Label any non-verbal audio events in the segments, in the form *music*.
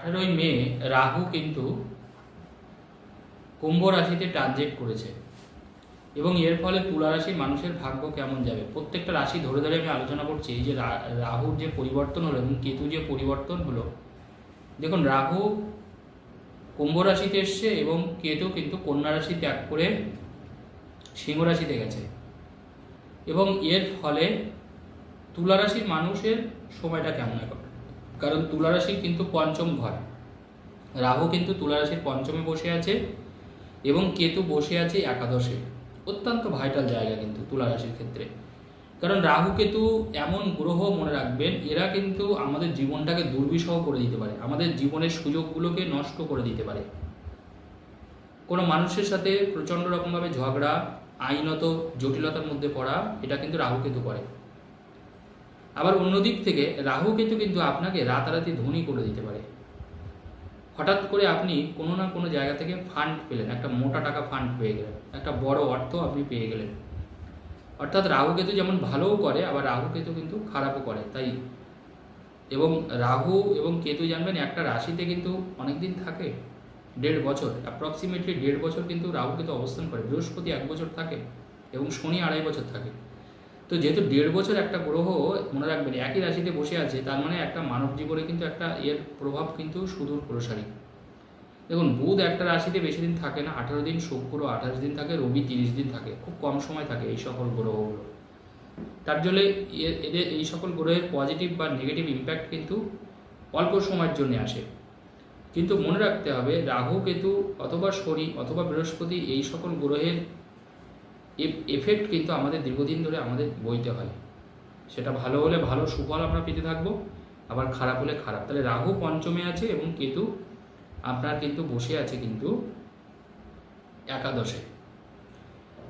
আঠারোই মে রাহু কিন্তু কুম্ভ রাশিতে ট্রানজিট করেছে। এবং এর ফলে তুলা রাশির মানুষের ভাগ্য কেমন যাবে? প্রত্যেকটা রাশি ধরে ধরে আমি আলোচনা করছি যে রাহুর যে পরিবর্তন হলো এবং কেতু যে পরিবর্তন হলো, দেখুন রাহু কুম্ভ রাশিতে এসছে এবং কেতু কিন্তু কন্যা রাশি ত্যাগ করে সিংহ রাশিতে গেছে। এবং এর ফলে তুলা রাশির মানুষের সময়টা কেমন এখন? কারণ তুলা রাশি কিন্তু পঞ্চম ঘর। রাহু কিন্তু তুলা রাশির পঞ্চমে বসে আছে এবং কেতু বসে আছে একাদশে। অত্যন্ত ভাইটাল জায়গা কিন্তু তুলা রাশির ক্ষেত্রে। কারণ রাহু কেতু এমন গ্রহ মনে রাখবেন, এরা কিন্তু আমাদের জীবনটাকে দুর্বিষহ করে দিতে পারে। আমাদের জীবনের সুযোগগুলোকে নষ্ট করে দিতে পারে। কোনো মানুষের সাথে প্রচণ্ড রকমভাবে ঝগড়া, আইনত জটিলতার মধ্যে পড়া, এটা কিন্তু রাহু কেতু করে। আবার অন্যদিক থেকে রাহু কেতু কিন্তু আপনাকে রাতারাতি ধনী করে দিতে পারে। হঠাৎ করে আপনি কোনো না কোনো জায়গা থেকে ফান্ড পেলেন, একটা মোটা টাকা ফান্ড পেয়ে গেলেন, একটা বড় অর্থ আপনি পেয়ে গেলেন। অর্থাৎ রাহু কেতু যেমন ভালোও করে, আবার রাহু কেতু কিন্তু খারাপও করে, তাই। এবং রাহু এবং কেতু জানবেন একটা রাশিতে কিন্তু অনেক দিন থাকে, দেড় বছর অ্যাপ্রক্সিমেটলি দেড় বছর কিন্তু রাহু কেতু অবস্থান করে, বৃহস্পতি এক বছর থাকে এবং শনি আড়াই বছর থাকে। তো যেহেতু দেড় বছর একটা গ্রহ মনে রাখবেন, একই রাশিতে বসে আছে, তার মানে একটা মানব জীবনে কিন্তু একটা এর প্রভাব কিন্তু সুদূর প্রসারী। দেখুন, বুধ একটা রাশিতে বেশি দিন থাকে না, আঠারো দিন, শুক্র আঠাশ দিন থাকে, রবি তিরিশ দিন থাকে, খুব কম সময় থাকে এই সকল গ্রহগুলো। তার জন্য এদের, এই সকল গ্রহের পজিটিভ বা নেগেটিভ ইম্প্যাক্ট কিন্তু অল্প সময়ের জন্য আসে। কিন্তু মনে রাখতে হবে, রাহু কেতু অথবা শনি অথবা বৃহস্পতি এই সকল গ্রহের এফেক্ট কিন্তু আমাদের দীর্ঘদিন ধরে আমাদের বইতে হয়। সেটা ভালো হলে ভালো, সুফল আমরা পেতে থাকব, আবার খারাপ হলে খারাপ। তাহলে রাহু পঞ্চমে আছে এবং কেতু আপনার কিন্তু বসে আছে কিন্তু একাদশে।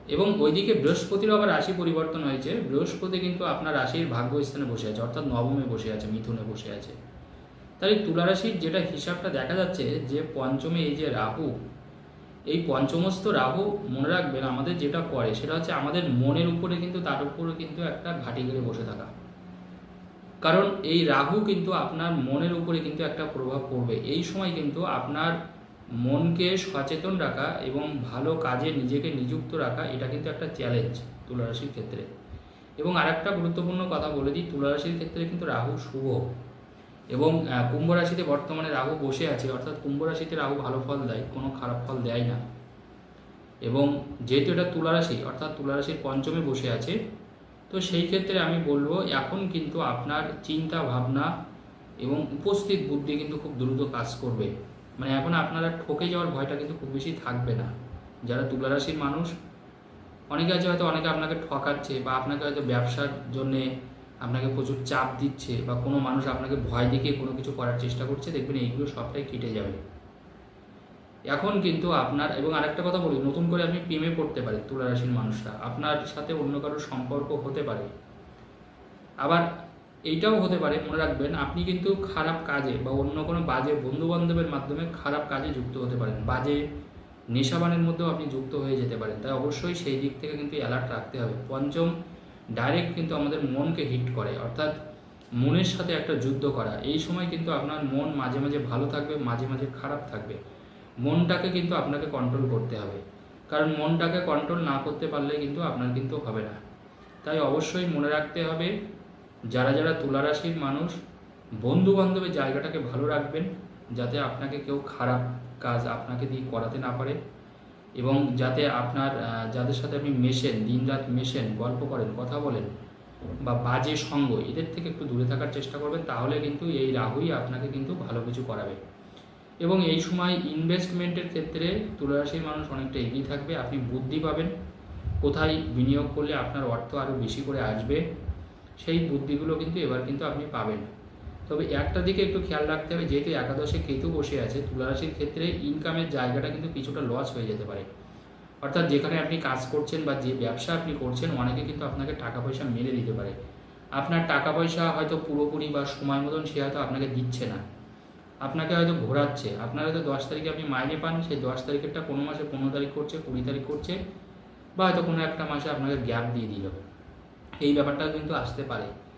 এবং ওইদিকে বৃহস্পতিরও আবার রাশি পরিবর্তন হয়েছে। বৃহস্পতি কিন্তু আপনার রাশির ভাগ্য স্থানে বসে আছে, অর্থাৎ নবমে বসে আছে, মিথুনে বসে আছে। তাই তুলা রাশির যেটা হিসাবটা দেখা যাচ্ছে যে পঞ্চমে এই যে রাহু এই পঞ্চমস্ত রাহু মনে রাখবেন, আমাদের যেটা করে সেটা হচ্ছে আমাদের মনের উপরে কিন্তু তার উপরে কিন্তু একটা ঘাটি গেড়ে বসে থাকা। কারণ এই রাহু কিন্তু আপনার মনের উপরে কিন্তু একটা প্রভাব পড়বে। এই সময় কিন্তু আপনার মনকে সচেতন রাখা এবং ভালো কাজে নিজেকে নিযুক্ত রাখা, এটা কিন্তু একটা চ্যালেঞ্জ তুলারাশির ক্ষেত্রে। এবং আরেকটা গুরুত্বপূর্ণ কথা বলে দিই, তুলারাশির ক্ষেত্রে কিন্তু রাহু শুভ। এবং কুম্ভ রাশিতে বর্তমানে রাহু বসে আছে, অর্থাৎ কুম্ভ রাশিতে রাহু ভালো ফল দেয়, কোনো খারাপ ফল দেয় না। এবং যেহেতু এটা তুলারাশি অর্থাৎ তুলা রাশির পঞ্চমে বসে আছে, তো সেই ক্ষেত্রে আমি বলব, এখন কিন্তু আপনার চিন্তা, ভাবনা এবং উপস্থিত বুদ্ধি কিন্তু খুব দ্রুত কাজ করবে। মানে এখন আপনারা ঠকে যাওয়ার ভয়টা কিন্তু খুব বেশি থাকবে না। যারা তুলা রাশির মানুষ, অনেকে আছে হয়তো, অনেকে আপনাকে ঠকাচ্ছে বা আপনাকে হয়তো ব্যবসার জন্যে আপনাকে প্রচুর চাপ দিচ্ছে বা কোনো মানুষ আপনাকে ভয় দেখিয়ে কোনো কিছু করার চেষ্টা করছে, দেখবেন এইগুলো সবটাই কেটে যাবে। এখন কিন্তু আপনার, এবং আরেকটা কথা বলি, নতুন করে আপনি প্রেমে পড়তে পারেন তুলা রাশির মানুষরা। আপনার সাথে অন্য কারোর সম্পর্ক হতে পারে। আবার এইটাও হতে পারে, মনে রাখবেন, আপনি কিন্তু খারাপ কাজে বা অন্য কোনো বাজে বন্ধু বান্ধবের মাধ্যমে খারাপ কাজে যুক্ত হতে পারেন। বাজে, নেশাবানের মধ্যেও আপনি যুক্ত হয়ে যেতে পারেন। তাই অবশ্যই সেই দিক থেকে কিন্তু অ্যালার্ট রাখতে হবে। পঞ্চম ডাইরেক্ট কিন্তু আমাদের মনকে হিট করে, অর্থাৎ মনের সাথে একটা যুদ্ধ করা। এই সময় কিন্তু আপনার মন মাঝে মাঝে ভালো থাকবে, মাঝে মাঝে খারাপ থাকবে। মনটাকে কিন্তু আপনাকে কন্ট্রোল করতে হবে। কারণ মনটাকে কন্ট্রোল না করতে পারলে কিন্তু আপনার কিন্তু হবে না। তাই অবশ্যই মনে রাখতে হবে, যারা যারা তুলারাশির মানুষ বন্ধু বান্ধবের জায়গাটাকে ভালো রাখবেন, যাতে আপনাকে কেউ খারাপ কাজ আপনাকে দিয়ে করাতে না পারে। এবং যাতে আপনার যাদের সাথে আপনি মেশেন, দিনরাত মেশেন, গল্প করেন, কথা বলেন বা বাজে সঙ্গ, এদের থেকে একটু দূরে থাকার চেষ্টা করবেন, তাহলে কিন্তু এই রাহুই আপনাকে কিন্তু ভালো কিছু করাবে। এবং এই সময় ইনভেস্টমেন্টের ক্ষেত্রে তুলারাশির মানুষ অনেকটা এগিয়ে থাকবে, আপনি বুদ্ধি পাবেন, কোথায় বিনিয়োগ করলে আপনার অর্থ আরও বেশি করে আসবে, সেই বুদ্ধিগুলো কিন্তু এবার কিন্তু আপনি পাবেন। তবে একটা দিকে একটু খেয়াল রাখতে হবে, যেহেতু একাদশে কেতু বসে আছে, তুলারাশির ক্ষেত্রে ইনকামের জায়গাটা কিন্তু কিছুটা লস হয়ে যেতে পারে। অর্থাৎ যেখানে আপনি কাজ করছেন বা যে ব্যবসা আপনি করছেন, অনেকে কিন্তু আপনাকে টাকা পয়সা মেরে দিতে পারে। আপনার টাকা পয়সা হয়তো পুরোপুরি বা সময় মতন সে হয়তো আপনাকে দিচ্ছে না। আপনাকে হয়তো ঘোরাচ্ছে। আপনার হয়তো দশ তারিখে আপনি মাইনে পান, সেই দশ তারিখেরটা কোনো মাসে পনেরো তারিখ করছে, কুড়ি তারিখ করছে, বা হয়তো কোনো একটা মাসে আপনাকে গ্যাপ দিয়ে দিল। এই ব্যাপারটা কিন্তু আসতে পারে।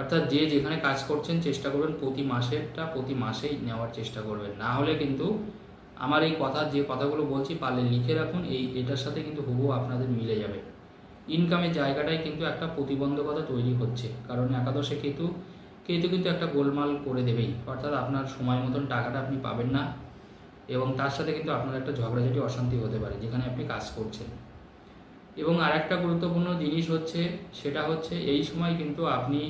অর্থাৎ যে যেখানে কাজ করছেন চেষ্টা করবেন প্রতি মাসেরটা প্রতি মাসেই নেওয়ার চেষ্টা করবেন। না হলে কিন্তু আমার এই কথা, যে কথাগুলো বলছি পারলে লিখে রাখুন, এই এটার সাথে কিন্তু হুবহু আপনাদের মিলে যাবে। ইনকামের জায়গাটাই কিন্তু একটা প্রতিবন্ধকতা তৈরি হচ্ছে, কারণ একাদশে কেতু কেতু কিন্তু একটা গোলমাল করে দেবেই। অর্থাৎ আপনার সময় মতন টাকাটা আপনি পাবেন না, এবং তার সাথে কিন্তু আপনার একটা ঝগড়াঝাটি অশান্তি হতে পারে, যেখানে আপনি কাজ করছেন। এবং আরেকটা গুরুত্বপূর্ণ জিনিস হচ্ছে, সেটা হচ্ছে এই সময় কিন্তু আপনি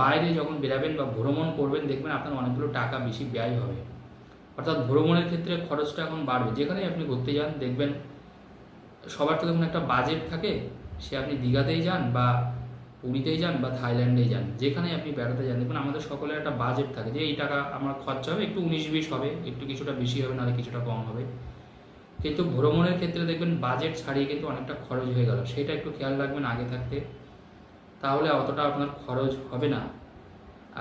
বাইরে যখন বেরাবেন বা ভ্রমণ করবেন, দেখবেন আপনার অনেকগুলো টাকা বেশি ব্যয় হবে। অর্থাৎ ভ্রমণের ক্ষেত্রে খরচটা এখন বাড়বে। যেখানেই আপনি ঘুরতে যান, দেখবেন সবার তো দেখুন একটা বাজেট থাকে। সে আপনি দীঘাতেই যান বা পুরীতেই যান বা থাইল্যান্ডেই যান। যেখানে আপনি বেড়াতে যান দেখুন আমাদের সকলের একটা বাজেট থাকে যে এই টাকা আমার খরচা হবে, একটু উনিশ বিশ হবে, একটু কিছুটা বেশি হবে, নাহলে কিছুটা কম হবে। কিন্তু ভ্রমণের ক্ষেত্রে দেখবেন বাজেট ছাড়িয়ে কিন্তু অনেকটা খরচ হয়ে গেল। সেটা একটু খেয়াল রাখবেন আগে থাকতে। তাহলে অতটা আপনার খরচ হবে না।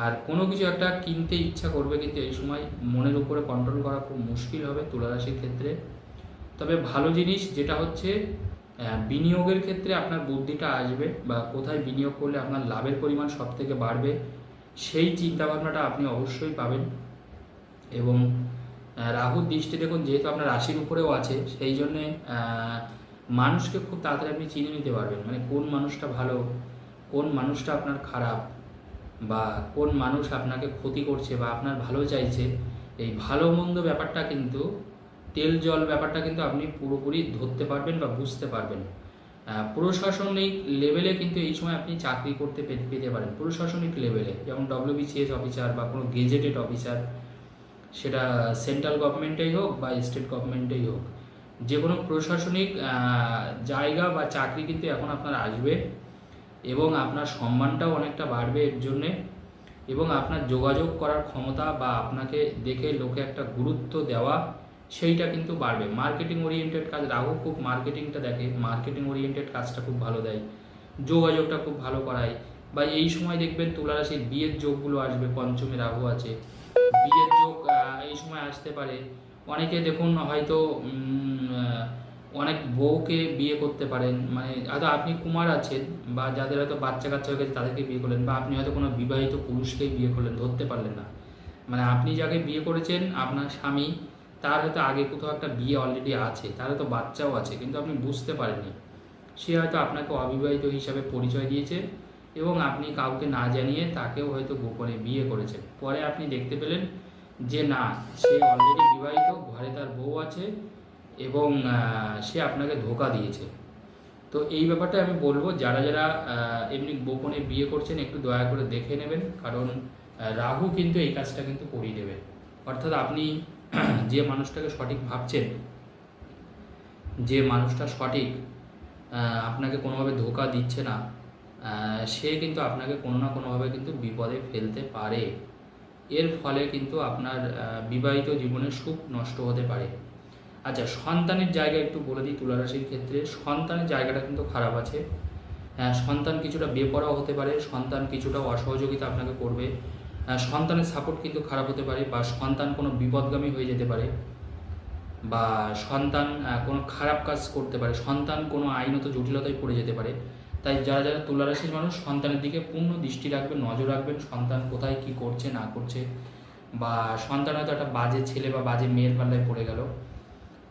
আর কোনো কিছু একটা কিনতে ইচ্ছা করবে কিন্তু এই সময় মনের উপরে কন্ট্রোল করা খুব মুশকিল হবে তুলারাশির ক্ষেত্রে। তবে ভালো জিনিস যেটা হচ্ছে বিনিয়োগের ক্ষেত্রে আপনার বুদ্ধিটা আসবে বা কোথায় বিনিয়োগ করলে আপনার লাভের পরিমাণ সব থেকে বাড়বে, সেই চিন্তাভাবনাটা আপনি অবশ্যই পাবেন। এবং রাহুর দৃষ্টি দেখুন, যেহেতু আপনার রাশির উপরেও আছে, সেই জন্যে মানুষকে খুব তাড়াতাড়ি আপনি চিনে নিতে পারবেন। মানে কোন মানুষটা ভালো কোন মানুষটা আপনার খারাপ বা কোন মানুষ আপনাকে ক্ষতি করছে বা আপনার ভালো চাইছে, এই ভালো মন্দ ব্যাপারটা কিন্তু, তেল জল ব্যাপারটা কিন্তু আপনি পুরোপুরি ধরতে পারবেন বা বুঝতে পারবেন। প্রশাসনিক লেভেলে কিন্তু এই সময় আপনি চাকরি করতে পেতে পারেন। প্রশাসনিক লেভেলে যেমন ডব্লিউবিসিএস অফিসার বা কোনো গেজেটেড অফিসার সেটা সেন্ট্রাল গভর্নমেন্টেই হোক বা স্টেট গভর্নমেন্টেই হোক। যে কোনো প্রশাসনিক জায়গা বা চাকরি কিন্তু এখন আপনার আসবে। এবং আপনার সম্মানটাও অনেকটা বাড়বে এর জন্যে এবং আপনার যোগাযোগ করার ক্ষমতা বা আপনাকে দেখে লোকে একটা গুরুত্ব দেওয়া, সেইটা কিন্তু বাড়বে। মার্কেটিং ওরিয়েন্টেড কাজ রাহু খুব মার্কেটিংটা দেখে মার্কেটিং ওরিয়েন্টেড কাজটা খুব ভালো দেয়, যোগাযোগটা খুব ভালো করায়। বা এই সময় দেখবেন তুলা রাশির বিয়ের যোগগুলো আসবে, পঞ্চমে রাহু আছে, বিয়ের যোগ এই সময় আসতে পারে। অনেকে দেখুন হয়তো অনেক বউকে বিয়ে করতে পারেন মানে হয়তো আপনি কুমার আছেন বা যাদের হয়তো বাচ্চা কাচ্চা হয়ে গেছে তাদেরকে বিয়ে করলেন বা আপনি হয়তো কোনো বিবাহিত পুরুষকেই বিয়ে করলেন, ধরতে পারলেন না। মানে আপনি যাকে বিয়ে করেছেন, আপনার স্বামী, তার হয়তো আগে কোথাও একটা বিয়ে অলরেডি আছে, তার হয়তো বাচ্চাও আছে, কিন্তু আপনি বুঝতে পারেননি। সে হয়তো আপনাকে অবিবাহিত হিসাবে পরিচয় দিয়েছে এবং আপনি কাউকে না জানিয়ে তাকেও হয়তো গোপনে বিয়ে করেছেন। পরে আপনি দেখতে পেলেন যে না, সে অলরেডি বিবাহিত, ঘরে তার বউ আছে এবং সে আপনাকে ধোকা দিয়েছে। তো এই ব্যাপারটা আমি বলব, যারা যারা এমনি গোপনে বিয়ে করছেন, একটু দয়া করে দেখে নেবেন। কারণ রাহু কিন্তু এই কাজটা কিন্তু করিয়ে দেবে। অর্থাৎ আপনি *clears throat* যে মানুষটাকে সঠিক ভাবছেন, যে মানুষটা সঠিক আপনাকে কোনোভাবে ধোকা দিচ্ছে না সে কিন্তু আপনাকে কোনো না কোনোভাবে কিন্তু বিপদে ফেলতে পারে। এর ফলে কিন্তু আপনার বিবাহিত জীবনের সুখ নষ্ট হতে পারে। আচ্ছা সন্তানের জায়গা একটু বলে দিই তুলারাশির ক্ষেত্রে। সন্তানের জায়গাটা কিন্তু খারাপ আছে। হ্যাঁ সন্তান কিছুটা বেপরোয়া হতে পারে সন্তান কিছুটা অসহযোগিতা আপনাকে করবে। আহ, সন্তানের সাপোর্ট কিন্তু খারাপ হতে পারে বা সন্তান কোনো বিপদগামী হয়ে যেতে পারে বা সন্তান কোনো খারাপ কাজ করতে পারে সন্তান কোনো আইনত জটিলতায় পড়ে যেতে পারে। তাই যারা যারা তুলারাশির মানুষ সন্তানের দিকে পূর্ণ দৃষ্টি রাখবেন নজর রাখবেন সন্তান কোথায় কি করছে না করছে বা সন্তান হয়তো একটা বাজে ছেলে বা বাজে মেয়ের পাল্লায় পড়ে গেল।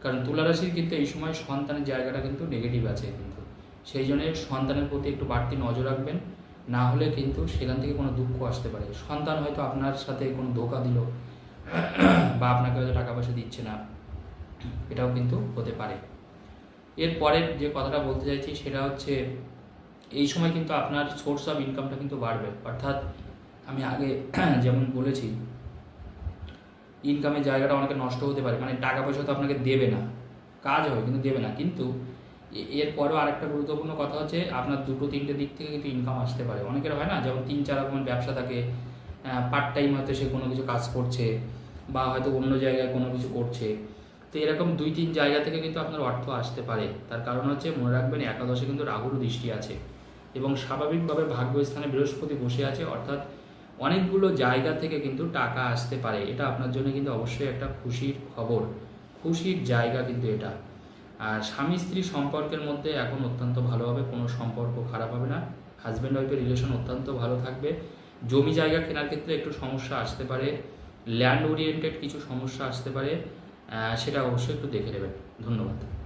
কারণ তুলারাশির কিন্তু এই সময় সন্তানের জায়গাটা কিন্তু নেগেটিভ আছে কিন্তু। সেই জন্য সন্তানের প্রতি একটু বাড়তি নজর রাখবেন। না হলে কিন্তু সেখান থেকে কোনো দুঃখ আসতে পারে। সন্তান হয়তো আপনার সাথে কোনো ধোকা দিল বা আপনাকে হয়তো টাকা পয়সা দিচ্ছে না। এটাও কিন্তু হতে পারে। এর পরের যে কথাটা বলতে চাইছি সেটা হচ্ছে, এই সময় কিন্তু আপনার সোর্স অফ ইনকামটা কিন্তু বাড়বে। অর্থাৎ আমি আগে *clears throat* যেমন বলেছি ইনকামের জায়গাটা অনেকে নষ্ট হতে পারে। মানে টাকা পয়সা তো আপনাকে দেবে না। কাজ হবে, কিন্তু দেবে না। কিন্তু এরপরেও আরেকটা গুরুত্বপূর্ণ কথা হচ্ছে, আপনার দুটো, তিনটে দিক থেকে কিন্তু ইনকাম আসতে পারে। অনেকের হয় না, যেমন তিন, চার রকমের ব্যবসা থাকে। পার্ট টাইম হয়তো সে কোনো কিছু কাজ করছে বা হয়তো অন্য জায়গায় কোনো কিছু করছে। তো এরকম দুই, তিন জায়গা থেকে কিন্তু আপনার অর্থ আসতে পারে। তার কারণ হচ্ছে, মনে রাখবেন, একাদশে কিন্তু রাহুর দৃষ্টি আছে। এবং স্বাভাবিকভাবে ভাগ্যস্থানে বৃহস্পতি বসে আছে, অর্থাৎ অনেকগুলো জায়গা থেকে কিন্তু টাকা আসতে পারে। এটা আপনার জন্য কিন্তু অবশ্যই একটা খুশির খবর। খুশির জায়গা কিন্তু এটা। আর স্বামী স্ত্রী সম্পর্কের মধ্যে এখন অত্যন্ত ভালো হবে, কোনো সম্পর্ক খারাপ হবে না। হাজব্যান্ড ওয়াইফের রিলেশন অত্যন্ত ভালো থাকবে। জমি জায়গা কেনার ক্ষেত্রে একটু সমস্যা আসতে পারে। ল্যান্ড ওরিয়েন্টেড কিছু সমস্যা আসতে পারে। সেটা অবশ্যই একটু দেখে নেবেন। ধন্যবাদ।